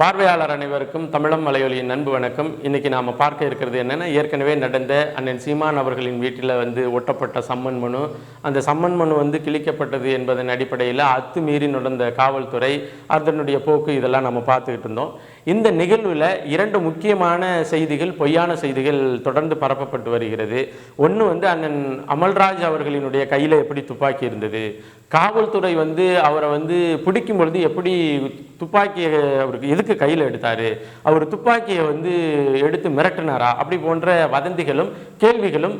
பார்வையாளர் அனைவருக்கும் தமிழம் மலையொலியின் அன்பு வணக்கம். இன்னைக்கு நாம் பார்க்க இருக்கிறது என்னென்னா ஏற்கனவே நடந்த அண்ணன் சீமான் அவர்களின் வீட்டில் வந்து ஒட்டப்பட்ட சம்மன் மனு. அந்த சம்மன் மனு வந்து கிழிக்கப்பட்டது என்பதன் அடிப்படையில் அத்துமீறி நடந்த காவல்துறை அதனுடைய போக்கு இதெல்லாம் நம்ம பார்த்துக்கிட்டு இருந்தோம். இந்த நிகழ்வில் இரண்டு முக்கியமான செய்திகள் பொய்யான செய்திகள் தொடர்ந்து பரப்பப்பட்டு வருகிறது. ஒன்று வந்து அண்ணன் அமல்ராஜ் அவர்களினுடைய கையில் எப்படி துப்பாக்கி இருந்தது? காவல்துறை வந்து அவரை வந்து பிடிக்கும் பொழுது எப்படி துப்பாக்கியை அவருக்கு எதுக்கு கையில் எடுத்தாரு? அவர் துப்பாக்கியை வந்து எடுத்து மிரட்டினாரா? அப்படி போன்ற வதந்திகளும் கேள்விகளும்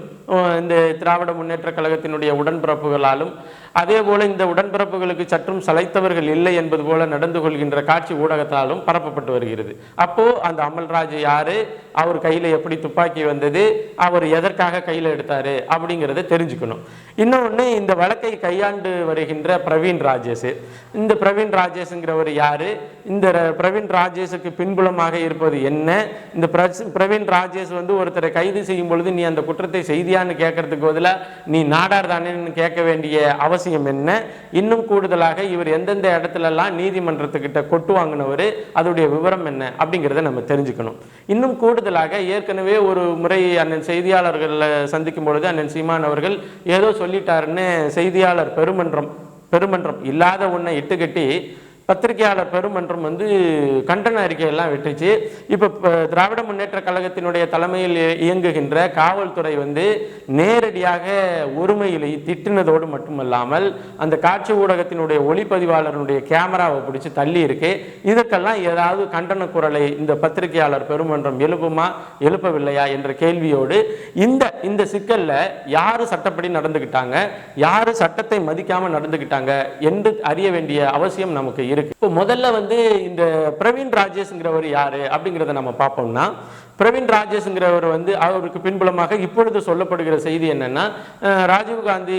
இந்த திராவிட முன்னேற்ற கழகத்தினுடைய உடன்பிறப்புகளாலும் அதே போல இந்த உடன்பிறப்புகளுக்கு சற்றும் சளைத்தவர்கள் இல்லை என்பது போல நடந்து கொள்கின்ற காட்சி ஊடகத்தாலும் பரப்பப்பட்டு வருகிறது. அப்போ அந்த அமல்ராஜ் யாரு? அவர் கையில எப்படி துப்பாக்கி வந்தது? அவர் எதற்காக கையில எடுத்தாரு? அப்படிங்கிறத தெரிஞ்சுக்கணும். இன்னொன்று இந்த வழக்கை கையாண்டு வருகின்ற பிரவீன் ராஜேஷ் இந்த பிரவீன் ராஜேஷ்ங்கிறவர் யார்? இந்த பிரவீன் ராஜேஷுக்கு பின்புலமாக இருப்பது என்ன? இந்த பிரவீன் ராஜேஷ் வந்து ஒருத்தரை கைது செய்யும் பொழுது நீ அந்த குற்றத்தை செய்தியான்னு கேட்கறதுக்கு பதிலாக நீ நாடார் தானேன்னு கேட்க வேண்டிய அவசியம் என்ன? இன்னும் கூடுதலாக இவர் எந்தெந்த இடத்துலலாம் நீதிமன்றத்துக்கிட்ட கொட்டு வாங்கினவர்? அதோடைய விவரம் என்ன? அப்படிங்கிறத நம்ம தெரிஞ்சுக்கணும். இன்னும் கூடுதலாக ஏற்கனவே ஒரு முறை அண்ணன் செய்தியாளர்களை சந்திக்கும் பொழுது அண்ணன் சீமான் அவர்கள் ஏதோ சொல்லிட்டாருன்னு செய்தியாளர் பெருமன்றம் பெருமன்றம் இல்லாத ஒன்றை இட்டுக்கட்டி பத்திரிகையாளர் பெருமன்றம் வந்து கண்டன அறிக்கையெல்லாம் விட்டுச்சு. இப்போ திராவிட முன்னேற்ற கழகத்தினுடைய தலைமையில் இயங்குகின்ற காவல்துறை வந்து நேரடியாக ஒருமையிலே திட்டினதோடு மட்டுமல்லாமல் அந்த காட்சி ஊடகத்தினுடைய ஒளிப்பதிவாளருடைய கேமராவை பிடிச்சி தள்ளி இருக்கு இதற்கெல்லாம் ஏதாவது கண்டன குரலை இந்த பத்திரிகையாளர் பெருமன்றம் எழுப்புமா எழுப்பவில்லையா என்ற கேள்வியோடு இந்த இந்த சிக்கலில் யார் சட்டப்படி நடந்துக்கிட்டாங்க யார் சட்டத்தை மதிக்காமல் நடந்துக்கிட்டாங்க என்று அறிய வேண்டிய அவசியம் நமக்கு இருக்கு. இப்போ முதல்ல வந்து இந்த பிரவீன் ராஜேஷ்ங்கிறவர் யாரு அப்படிங்கிறத நம்ம பார்ப்போம்னா பிரவீன் ராஜேஷ்ங்கிறவர் வந்து அவருக்கு பின்புலமாக இப்பொழுது சொல்லப்படுகிற செய்தி என்னென்னா ராஜீவ்காந்தி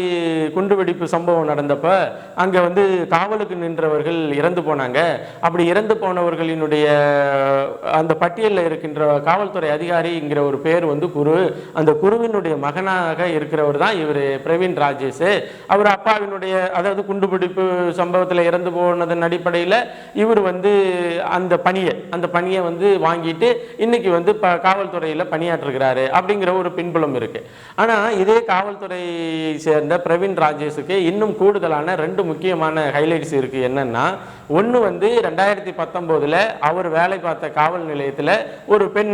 குண்டுவெடிப்பு சம்பவம் நடந்தப்ப அங்கே வந்து காவலுக்கு நின்றவர்கள் இறந்து போனாங்க. அப்படி இறந்து போனவர்களினுடைய அந்த பட்டியலில் இருக்கின்ற காவல்துறை அதிகாரிங்கிற ஒரு பேர் வந்து குரு அந்த குருவினுடைய மகனாக இருக்கிறவர் தான் இவர் பிரவீன் ராஜேஷ். அவர் அப்பாவினுடைய அதாவது குண்டுபிடிப்பு சம்பவத்தில் இறந்து போனதன் அடிப்படையில் இவர் வந்து அந்த பணியை அந்த பணியை வந்து வாங்கிட்டு இன்னைக்கு வந்து ப காவல்துறையில் பணியாற்றுகிறாரு அப்படிங்கிற ஒரு பின்புலம் இருக்கு. ஆனால் இதே காவல்துறையை சேர்ந்த பிரவீன் ராஜேஷுக்கு இன்னும் கூடுதலான ரெண்டு முக்கியமான ஹைலைட்ஸ் இருக்கு. என்னன்னா ஒன்று வந்து ரெண்டாயிரத்தி பத்தொம்போதில் அவர் வேலை பார்த்த காவல் நிலையத்தில் ஒரு பெண்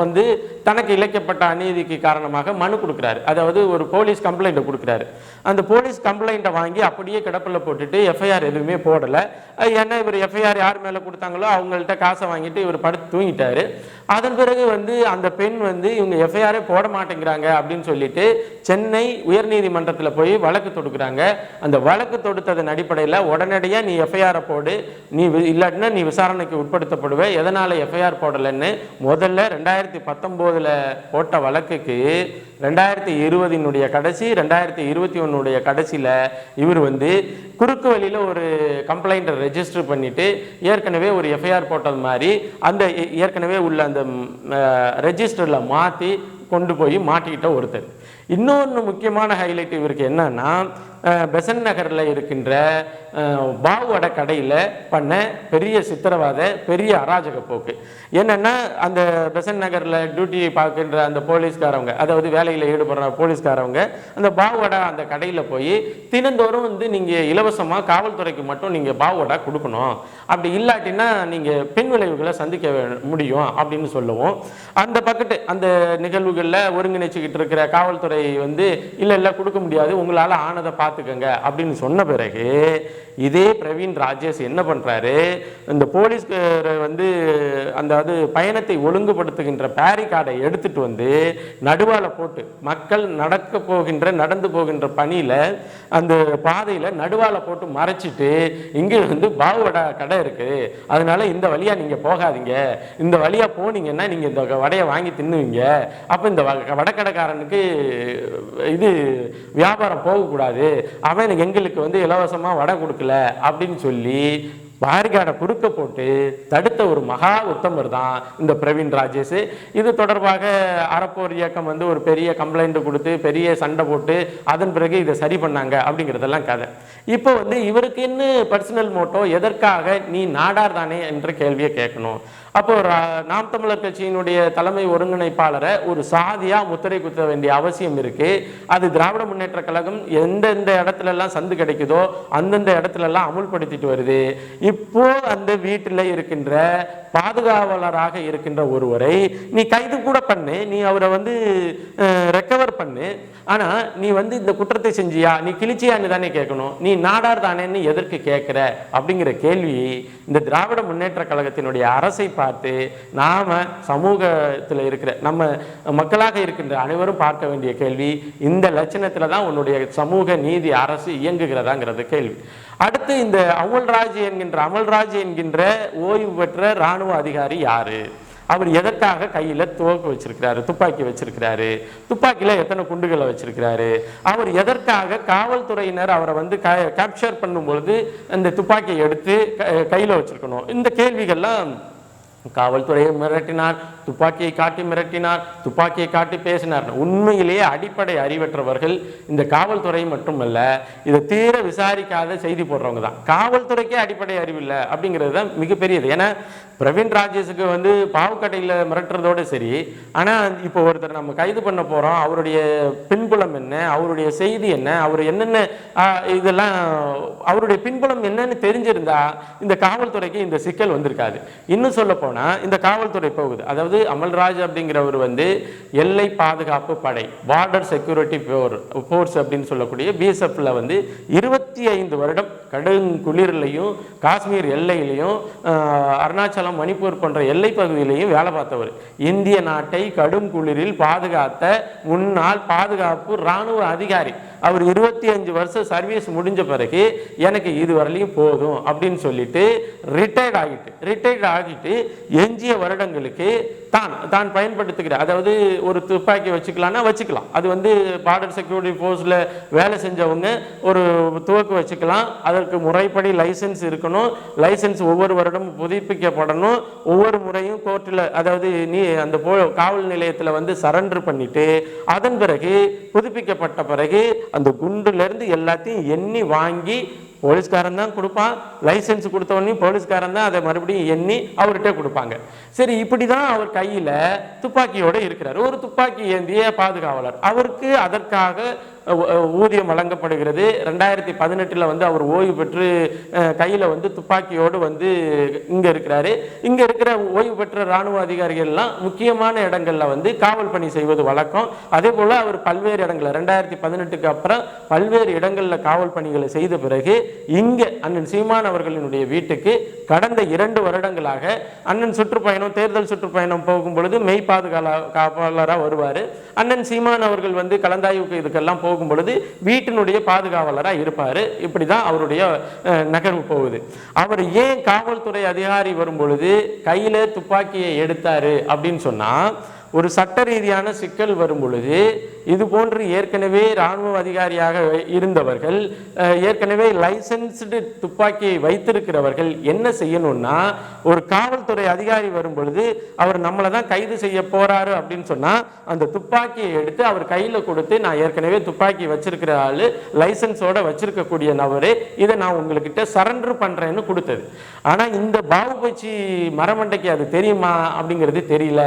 வந்து தனக்கு இழைக்கப்பட்ட அநீதிக்கு காரணமாக மனு கொடுக்குறாரு. அதாவது ஒரு போலீஸ் கம்ப்ளைண்ட்டை கொடுக்குறாரு. அந்த போலீஸ் கம்ப்ளைண்ட்டை வாங்கி அப்படியே கிடப்பில் போட்டுட்டு எஃப்ஐஆர் எதுவுமே போடலை. ஏன்னா இவர் எஃப்ஐஆர் யார் மேலே கொடுத்தாங்களோ அவங்கள்ட்ட காசை வாங்கிட்டு இவர் படுத்து தூங்கிட்டாரு. அதன் பிறகு வந்து அந்த பெண் வந்து இவங்க எஃப்ஐஆரே போட மாட்டேங்கிறாங்க அப்படின்னு சொல்லிட்டு சென்னை உயர்நீதிமன்றத்தில் போய் வழக்கு தொடுக்குறாங்க. அந்த வழக்கு தொடுத்ததன் அடிப்படையில் உடனடியாக நீ எஃப்ஐஆரை போடு. நீ வி- இல்லாட்டினா நீ விசாரணைக்கு உட்படுத்தப்படுவ. எதனால் எஃப்ஐஆர் போடலைன்னு? முதல்ல ரெண்டாயிரத்தி பத்தொம்போதில் போட்ட வழக்குக்கு ரெண்டாயிரத்தி இருபதினுடைய கடைசி ரெண்டாயிரத்தி இருபத்தி ஒன்னுடைய கடைசியில் இவர் வந்து குறுக்கு வழியில் ஒரு கம்ப்ளைண்ட்டை ரெஜிஸ்டர் பண்ணிவிட்டு ஏற்கனவே ஒரு எஃப்ஐஆர் போட்டது மாதிரி அந்த ஏ- ஏற்கனவே உள்ள அந்த ரெஜிஸ்டரில் மாற்றி கொண்டு போய் மாட்டிக்கிட்ட ஒருத்தர். இன்னொன்று முக்கியமான ஹைலைட் இவருக்கு என்னன்னா பெசன் நகரில் இருக்கின்ற பாவுவடை கடையில் பண்ண பெரிய சித்திரவாத பெரிய அராஜக போக்கு. என்னென்னா அந்த பெசன் நகரில் டியூட்டி பார்க்கின்ற அந்த போலீஸ்காரவங்க அதாவது வேலையில் ஈடுபடுற போலீஸ்காரவங்க அந்த பாவுவடை அந்த கடையில் போய் தினந்தோறும் வந்து நீங்கள் இலவசமாக காவல்துறைக்கு மட்டும் நீங்கள் பாவுவடை கொடுக்கணும். அப்படி இல்லாட்டினா நீங்கள் பின் விளைவுகளை சந்திக்க முடியும் அப்படின்னு சொல்லுவோம். அந்த பக்கத்து அந்த நிகழ்வுகளில் ஒருங்கிணைச்சிக்கிட்டு இருக்கிற காவல்துறை வந்து இல்லை இல்லை கொடுக்க முடியாது. உங்களால் ஆனதை பார்த்து பார்த்துக்கங்க அப்படின்னு சொன்ன பிறகு இதே பிரவீன் ராஜேஷ் என்ன பண்ணுறாரு இந்த போலீஸ்கார வந்து அந்த அது பயணத்தை ஒழுங்குபடுத்துகின்ற பேரி கார்டை எடுத்துட்டு வந்து நடுவால் போட்டு மக்கள் நடக்க போகின்ற நடந்து போகின்ற பணியில் அந்த பாதையில் நடுவால் போட்டு மறைச்சிட்டு இங்கே வந்து பாவுவடை கடை இருக்குது அதனால இந்த வழியாக நீங்கள் போகாதீங்க. இந்த வழியா போனீங்கன்னா நீங்கள் இந்த வடையை வாங்கி தின்னுவீங்க. அப்போ இந்த வ- வடக்கடைக்காரனுக்கு இது வியாபாரம் போகக்கூடாது. அவன் எங்களுக்கு வந்து இலவசமாக வடை கொடுக்கல. அப்படின்னு சொல்லி பாரிகாடை குறுக்க போட்டு தடுத்த ஒரு மகா உத்தமர் தான் இந்த பிரவீன் ராஜேஷ். இது தொடர்பாக அறப்போர் இயக்கம் வந்து ஒரு பெரிய கம்ப்ளைண்ட் கொடுத்து பெரிய சண்டை போட்டு அதன் பிறகு இதை சரி பண்ணாங்க அப்படிங்கிறதெல்லாம் கதை. இப்போ வந்து இவருக்கு என்ன பர்சனல் மோட்டோ எதற்காக நீ நாடார் தானே என்ற கேள்வியை கேட்கணும். அப்போ நாம் தமிழர் கட்சியினுடைய தலைமை ஒருங்கிணைப்பாளரை ஒரு சாதியா முத்திரை குத்த வேண்டிய அவசியம் இருக்கு. அது திராவிட முன்னேற்ற கழகம் எந்தெந்த இடத்துல எல்லாம் சந்து கிடைக்குதோ அந்தந்த இடத்துல எல்லாம் அமுல்படுத்திட்டு வருது. இப்போ அந்த வீட்டில் இருக்கின்ற பாதுகாவலராக இருக்கின்ற ஒருவரை நீ கைது கூட பண்ணு நீ அவரை வந்து ரெக்கவர் பண்ணு. ஆனால் நீ வந்து இந்த குற்றத்தை செஞ்சியா? நீ கிழிச்சியான்னு தானே கேட்கணும். நீ நாடார் தானேன்னு எதற்கு கேட்குற? அப்படிங்கிற கேள்வி இந்த திராவிட முன்னேற்ற கழகத்தினுடைய அரசை பார்த்து நாம் சமூகத்தில் இருக்கிற நம்ம மக்களாக இருக்கின்ற அனைவரும் பார்க்க வேண்டிய கேள்வி இந்த லட்சணத்தில் தான் உன்னுடைய சமூக நீதி அரசு இயங்குகிறதாங்கிறது கேள்வி. அடுத்து இந்த அமல்ராஜ் என்கின்ற அமல்ராஜ் என்கின்ற ஓய்வு பெற்ற ராணுவ அதிகாரி யாரு? அவர் எதற்காக கையில துவக்கு வச்சிருக்கிறாரு துப்பாக்கி வச்சிருக்கிறாரு? துப்பாக்கியில எத்தனை குண்டுகளை வச்சிருக்கிறாரு? அவர் எதற்காக காவல்துறையினர் அவரை வந்து கேப்சர் பண்ணும்பொழுது அந்த துப்பாக்கியை எடுத்து க- கையில வச்சிருக்கணும்? இந்த கேள்விகள்லாம் காவல்துறையை மிரட்டினார் துப்பாக்கியை காட்டி மிரட்டினார் துப்பாக்கியை காட்டி பேசினார். உண்மையிலேயே அடிப்படை அறிவற்றவர்கள் இந்த காவல்துறை மட்டுமல்ல இதை தீர விசாரிக்காத செய்தி போடுறவங்க தான். காவல்துறைக்கே அடிப்படை அறிவு இல்லை அப்படிங்கிறது தான் மிகப்பெரியது. ஏன்னா பிரவீன் ராஜேஷுக்கு வந்து பாவக்கடையில் மிரட்டுறதோட சரி. ஆனால் இப்போ ஒருத்தர் நம்ம கைது பண்ண போகிறோம் அவருடைய பின்புலம் என்ன? அவருடைய செய்தி என்ன? அவர் என்னென்ன இதெல்லாம் அவருடைய பின்புலம் என்னன்னு தெரிஞ்சிருந்தா இந்த காவல்துறைக்கு இந்த சிக்கல் வந்திருக்காது. இன்னும் சொல்ல போனால் இந்த காவல்துறை போகுது. அதாவது அமல்ராஜ் அப்படிங்கிறவர் வந்து எல்லை பாதுகாப்பு படை பார்டர் செக்யூரிட்டி ஃபோர்ஸ் அப்படின்னு சொல்லக்கூடிய பிஎஸ்எஃப்ல வந்து இருபத்தி ஐந்து வருடம் கடும் குளிர்லையும் காஷ்மீர் எல்லையிலையும் அருணாச்சல அருணாச்சலம் மணிப்பூர் போன்ற எல்லை பகுதியிலையும் வேலை பார்த்தவர். இந்திய நாட்டை கடும் குளிரில் பாதுகாத்த முன்னாள் பாதுகாப்பு ராணுவ அதிகாரி. அவர் இருபத்தி அஞ்சு வருஷம் சர்வீஸ் முடிஞ்ச பிறகு எனக்கு இது வரலையும் போதும் அப்படின்னு சொல்லிட்டு ரிட்டையர்ட் ஆகிட்டு ரிட்டையர்ட் ஆகிட்டு எஞ்சிய வருடங்களுக்கு தான் தான் பயன்படுத்துகிற அதாவது ஒரு துப்பாக்கி வச்சுக்கலாம்னா வச்சுக்கலாம். அது வந்து பார்டர் செக்யூரிட்டி ஃபோர்ஸில் வேலை செஞ்சவங்க ஒரு துவக்கு வச்சுக்கலாம். அதற்கு முறைப்படி லைசன்ஸ் இருக்கணும். லைசன்ஸ் ஒவ்வொரு வருடமும் புதுப்பிக்கப்படணும். ஒவ்வொரு முறையும் கோர்ட்டில் அதாவது நீ அந்த போ காவல் நிலையத்தில் வந்து சரண்டர் பண்ணிட்டு அதன் பிறகு புதுப்பிக்கப்பட்ட பிறகு அந்த குண்டுலேருந்து எல்லாத்தையும் எண்ணி வாங்கி போலீஸ்காரன் தான் கொடுப்பான் லைசென்ஸ் கொடுத்தவொடனே போலீஸ்காரன் தான் அதை மறுபடியும் எண்ணி அவர்கிட்ட கொடுப்பாங்க. சரி இப்படி தான் அவர் கையில் துப்பாக்கியோடு இருக்கிறார். ஒரு துப்பாக்கி ஏந்திய பாதுகாவலர். அவருக்கு அதற்காக ஊதியம் வழங்கப்படுகிறது. ரெண்டாயிரத்தி பதினெட்டில் வந்து அவர் ஓய்வு பெற்று கையில் வந்து துப்பாக்கியோடு வந்து இங்கே இருக்கிறாரு. இங்கே இருக்கிற ஓய்வு பெற்ற இராணுவ அதிகாரிகள்லாம் முக்கியமான இடங்களில் வந்து காவல் பணி செய்வது வழக்கம். அதே போல் அவர் பல்வேறு இடங்களில் ரெண்டாயிரத்தி பதினெட்டுக்கு அப்புறம் பல்வேறு இடங்களில் காவல் பணிகளை செய்த பிறகு இங்கே அண்ணன் சீமான் அவர்களினுடைய வீட்டுக்கு கடந்த இரண்டு வருடங்களாக அண்ணன் சுற்றுப்பயணம் தேர்தல் சுற்றுப்பயணம் போகும் பொழுது மெய் பாதுகால காப்பாளராக வருவார். அண்ணன் சீமான் அவர்கள் வந்து கலந்தாய்வுக்கு இதுக்கெல்லாம் போகும் பொழுது வீட்டினுடைய பாதுகாவலராக இருப்பார். இப்படி தான் அவருடைய அஹ், நகர்வு போகுது. அவர் ஏன் காவல்துறை அதிகாரி வரும் பொழுது கையில் துப்பாக்கியை எடுத்தாரு அப்படின்னு சொன்னால் ஒரு சட்ட ரீதியான சிக்கல் வரும் பொழுது இது போன்று ஏற்கனவே இராணுவ அதிகாரியாக இருந்தவர்கள் ஏற்கனவே லைசன்ஸ்டு துப்பாக்கியை வைத்திருக்கிறவர்கள் என்ன செய்யணும்னா ஒரு காவல்துறை அதிகாரி வரும் பொழுது அவர் நம்மளை தான் கைது செய்ய போறாரு அப்படின்னு சொன்னா அந்த துப்பாக்கியை எடுத்து அவர் கையில கொடுத்து நான் ஏற்கனவே துப்பாக்கி வச்சிருக்கிற ஆள் லைசன்ஸோட வச்சிருக்கக்கூடிய நபரு இதை நான் உங்ககிட்ட சரண்டர் பண்றேன்னு கொடுத்தது. ஆனா இந்த பாபுபச்சி மரமண்டைக்கு அது தெரியுமா அப்படிங்கிறது தெரியல.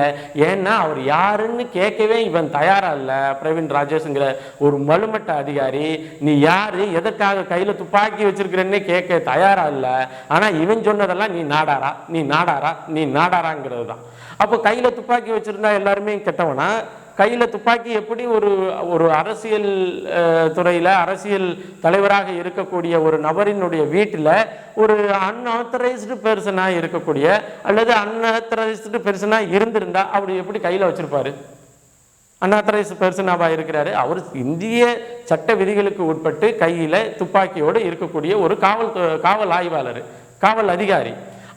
ஏன்னா அவர் யாருன்னு கேட்கவே இவன் தயாரா இல்ல. பிரவீன் ராஜேஷ்ங்கிற ஒரு மலுமட்ட அதிகாரி நீ யாரு? எதற்காக கையில துப்பாக்கி வச்சிருக்கிறேன்னு கேட்க தயாரா இல்ல. ஆனா இவன் சொன்னதெல்லாம் நீ நாடாரா? நீ நாடாரா? நீ நாடாராங்கிறது தான். அப்போ கையில துப்பாக்கி வச்சிருந்தா எல்லாருமே கெட்டவனா? கையில் துப்பாக்கி எப்படி ஒரு ஒரு அரசியல் துறையில் அரசியல் தலைவராக இருக்கக்கூடிய ஒரு நபரினுடைய வீட்டில் ஒரு அன்ஆத்தரைஸ்டு பெர்சனாக இருக்கக்கூடிய அல்லது அன்ஆத்தரைஸ்டு பெர்சனாக இருந்திருந்தா அவர் எப்படி கையில் வச்சுருப்பாரு? அன்ஆத்தரைஸ்டு பெர்சனாக இருக்கிறாரு. அவர் இந்திய சட்ட விதிகளுக்கு உட்பட்டு கையில் துப்பாக்கியோடு இருக்கக்கூடிய ஒரு காவல் காவல் ஆய்வாளர் காவல் அதிகாரி.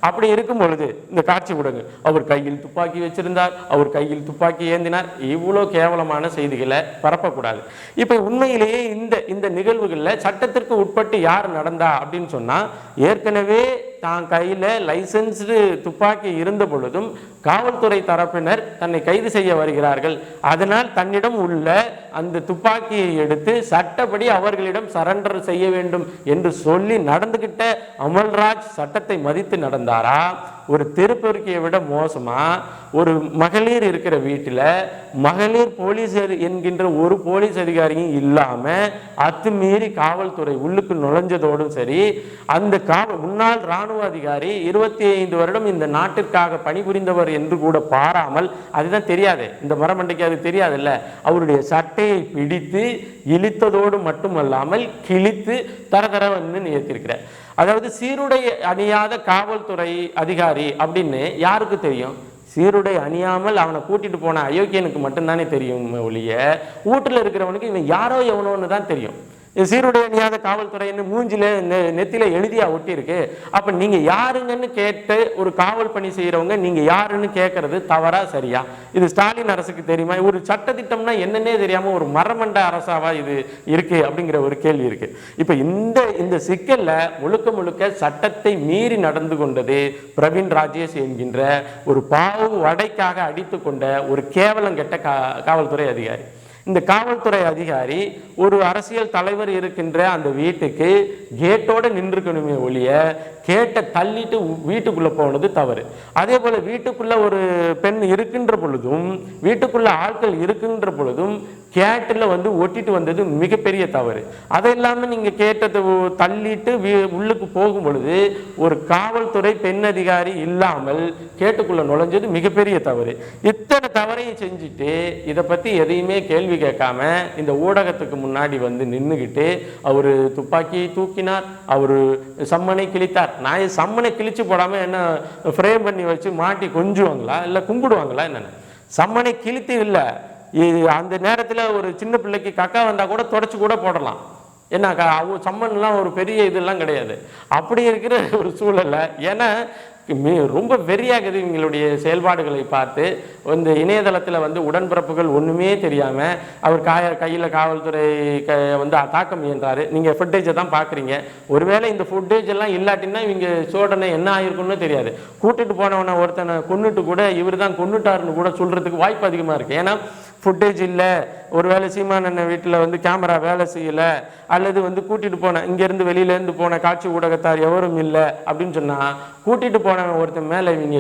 அப்படி இருக்கும் பொழுது இந்த காட்சி விடுங்க. அவர் கையில் துப்பாக்கி வச்சிருந்தார் அவர் கையில் துப்பாக்கி ஏந்தினார். இவ்வளோ கேவலமான செய்திகளை பரப்பக்கூடாது. இப்போ உண்மையிலேயே இந்த இந்த நிகழ்வுகளில் சட்டத்திற்கு உட்பட்டு யார் நடந்தா அப்படின்னு சொன்னால் ஏற்கனவே தான் கையில் லைசன்ஸ்டு துப்பாக்கி இருந்த பொழுதும் காவல்துறை தரப்பினர் தன்னை கைது செய்ய வருகிறார்கள். அதனால் தன்னிடம் உள்ள அந்த துப்பாக்கியை எடுத்து சட்டப்படி அவர்களிடம் சரண்டர் செய்ய வேண்டும் என்று சொல்லி நடந்துகிட்ட அமல்ராஜ் சட்டத்தை மதித்து நடந்தாரா? ஒரு தெருப்பொருக்கியை விட மோசமாக ஒரு மகளிர் இருக்கிற வீட்டில் மகளிர் போலீஸ் என்கின்ற ஒரு போலீஸ் அதிகாரியும் இல்லாமல் அத்துமீறி காவல்துறை உள்ளுக்கு நுழைஞ்சதோடும் சரி அந்த காவல் முன்னாள் இராணுவ அதிகாரி இருபத்தி ஐந்து வருடம் இந்த நாட்டிற்காக பணிபுரிந்தவர் என்று கூட பாராமல் அதுதான் தெரியாது இந்த மரமண்டைக்கு அது தெரியாதுல்ல அவருடைய சட்டையை பிடித்து இழித்ததோடு மட்டுமல்லாமல் கிழித்து தரதரவன்னு நிறுத்தியிருக்கிறார் அதாவது சீருடை அணியாத காவல்துறை அதிகாரி அப்படின்னு யாருக்கு தெரியும்? சீருடை அணியாமல் அவனை கூட்டிட்டு போன அயோக்கியனுக்கு மட்டும்தானே தெரியும் ஒழிய வீட்டில் இருக்கிறவனுக்கு இவன் யாரோ எவனோன்னு தான் தெரியும். சீருடைய அணியாத காவல்துறைன்னு மூஞ்சில நெத்தில எழுதியா ஒட்டியிருக்கு. அப்ப நீங்க யாருங்கன்னு கேட்டு ஒரு காவல் பணி செய்யறவங்க நீங்க யாருன்னு கேட்கறது தவறா சரியா? இது ஸ்டாலின் அரசுக்கு தெரியுமா? ஒரு சட்டத்திட்டம்னா என்னன்னே தெரியாம ஒரு மரமண்ட அரசாவா இது இருக்கு அப்படிங்கிற ஒரு கேள்வி இருக்கு. இப்ப இந்த இந்த சிக்கல்ல முழுக்க முழுக்க சட்டத்தை மீறி நடந்து கொண்டது பிரவீன் ராஜேஷ் என்கின்ற ஒரு பாவு வடைக்காக அடித்து கொண்ட ஒரு கேவலம் கெட்ட கா காவல்துறை அதிகாரி. இந்த காவல்துறை அதிகாரி ஒரு அரசியல் தலைவர் இருக்கின்ற அந்த வீட்டுக்கு கேட்டோட நின்றுக்கணுமே ஒழிய கேட்டை தள்ளிட்டு வீட்டுக்குள்ளே வீட்டுக்குள்ள போனது தவறு. அதே போல வீட்டுக்குள்ள ஒரு பெண் இருக்கின்ற பொழுதும் வீட்டுக்குள்ள ஆட்கள் இருக்கின்ற பொழுதும் கேட்டில் வந்து ஒட்டிட்டு வந்தது மிகப்பெரிய தவறு. அது இல்லாமல் நீங்கள் கேட்டதை தள்ளிட்டு உள்ளுக்கு போகும் பொழுது ஒரு காவல்துறை பெண் அதிகாரி இல்லாமல் கேட்டுக்குள்ள நுழைஞ்சது மிகப்பெரிய தவறு. இத்தனை தவறையும் செஞ்சுட்டு இதை பற்றி எதையுமே கேள்வி கேட்காம இந்த ஊடகத்துக்கு முன்னாடி வந்து நின்றுக்கிட்டு அவர் துப்பாக்கியை தூக்கினார் அவர் சம்மனை கிழித்தார். நான் சம்மனை கிழிச்சு போடாமல் என்ன ஃப்ரேம் பண்ணி வச்சு மாட்டி கொஞ்சுவாங்களா? இல்லை கும்பிடுவாங்களா என்னென்ன? சம்மனை கிழித்து இல்லை. இது அந்த நேரத்தில் ஒரு சின்ன பிள்ளைக்கு கக்கா வந்தால் கூட தொடச்சி கூட போடலாம். என்ன சம்மன்லாம் ஒரு பெரிய இதெல்லாம் கிடையாது. அப்படி இருக்கிற ஒரு சூழல்ல ஏன்னா மி- ரொம்ப வெறியாகுது இவங்களுடைய செயல்பாடுகளை பார்த்து. இந்த இணையதளத்தில் வந்து உடன்பிறப்புகள் ஒன்றுமே தெரியாமல் அவர் காய கையில் காவல்துறை க வந்து தாக்க முயன்றார் நீங்கள் ஃபுட்டேஜை தான் பார்க்குறீங்க ஒருவேளை இந்த ஃபுட்டேஜ் எல்லாம் இல்லாட்டின்னா இவங்க சோடனை என்ன ஆயிருக்குன்னு தெரியாது. கூட்டிட்டு போனவனை ஒருத்தனை கொன்னுட்டு கூட இவர் தான் கொன்னுட்டாருன்னு கூட சொல்கிறதுக்கு வாய்ப்பு அதிகமாக இருக்குது ஏன்னா ஃபுட்டேஜ் இல்லை. ஒருவேளை சீமான் அண்ணன் வீட்டில் வந்து கேமரா வேலை செய்யலை அல்லது வந்து கூட்டிட்டு போன இங்கேருந்து வெளியிலேருந்து போன காட்சி ஊடகத்தார் எவரும் இல்லை அப்படின்னு சொன்னால் கூட்டிட்டு போனவன் ஒருத்தன் மேலே இவங்க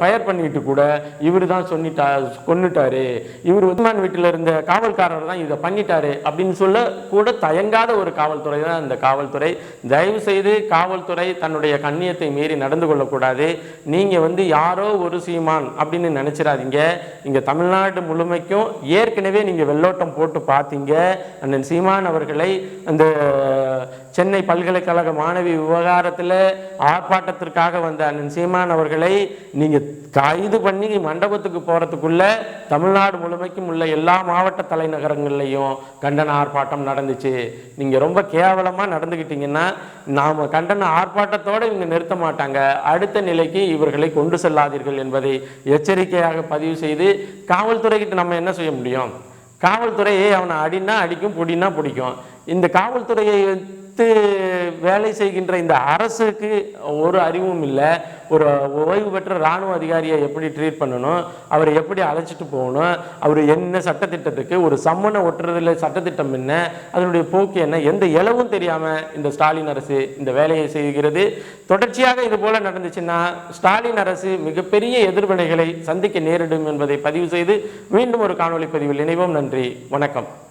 ஃபயர் பண்ணிட்டு கூட இவர் தான் சொன்னிட்டா கொன்னுட்டாரு. இவர் உத்மான் வீட்டில் இருந்த காவல்காரர் தான் இதை பண்ணிட்டாரு அப்படின்னு சொல்ல கூட தயங்காத ஒரு காவல்துறை தான் இந்த காவல்துறை. தயவு செய்து காவல்துறை தன்னுடைய கண்ணியத்தை மீறி நடந்து கொள்ளக்கூடாது. நீங்கள் வந்து யாரோ ஒரு சீமான் அப்படின்னு நினச்சிடாதீங்க. இங்கே தமிழ்நாடு முழுமைக்கும் ஏற்கனவே நீங்கள் வெள்ளோட்டம் போட்டு பார்த்தீங்க. அண்ணன் சீமான் அவர்களை அந்த சென்னை பல்கலைக்கழக மாணவி விவகாரத்தில் ஆர்ப்பாட்டத்திற்காக வந்த அண்ணன் சீமான் அவர்களை நீங்கள் கைது பண்ணி மண்டபத்துக்கு போகிறதுக்குள்ள தமிழ்நாடு முழுமைக்கும் உள்ள எல்லா மாவட்ட தலைநகரங்கள்லையும் கண்டன ஆர்ப்பாட்டம் நடந்துச்சு. நீங்கள் ரொம்ப கேவலமாக நடந்துக்கிட்டீங்கன்னா நாம் கண்டன ஆர்ப்பாட்டத்தோடு இவங்க நிறுத்த மாட்டாங்க. அடுத்த நிலைக்கு இவர்களை கொண்டு செல்லாதீர்கள் என்பதை எச்சரிக்கையாக பதிவு செய்து காவல்துறைகிட்ட நம்ம என்ன செய்ய முடியும்? காவல்துறையை அவனை அடினா அடிக்கும் பிடினா பிடிக்கும். இந்த காவல்துறையை வைத்து வேலை செய்கின்ற இந்த அரசுக்கு ஒரு அறிவும் இல்லை. ஒரு ஓய்வு பெற்ற இராணுவ அதிகாரியை எப்படி ட்ரீட் பண்ணணும்? அவரை எப்படி அழைச்சிட்டு போகணும்? அவர் என்ன சட்டத்திட்டத்துக்கு ஒரு சம்மனை ஒட்டுறதுல சட்டத்திட்டம் என்ன? அதனுடைய போக்கு என்ன? எந்த இளவும் தெரியாமல் இந்த ஸ்டாலின் அரசு இந்த வேலையை செய்கிறது. தொடர்ச்சியாக இது போல நடந்துச்சுன்னா ஸ்டாலின் அரசு மிகப்பெரிய எதிர்வினைகளை சந்திக்க நேரிடும் என்பதை பதிவு செய்து மீண்டும் ஒரு காணொளி பதிவில் இணைவோம். நன்றி. வணக்கம்.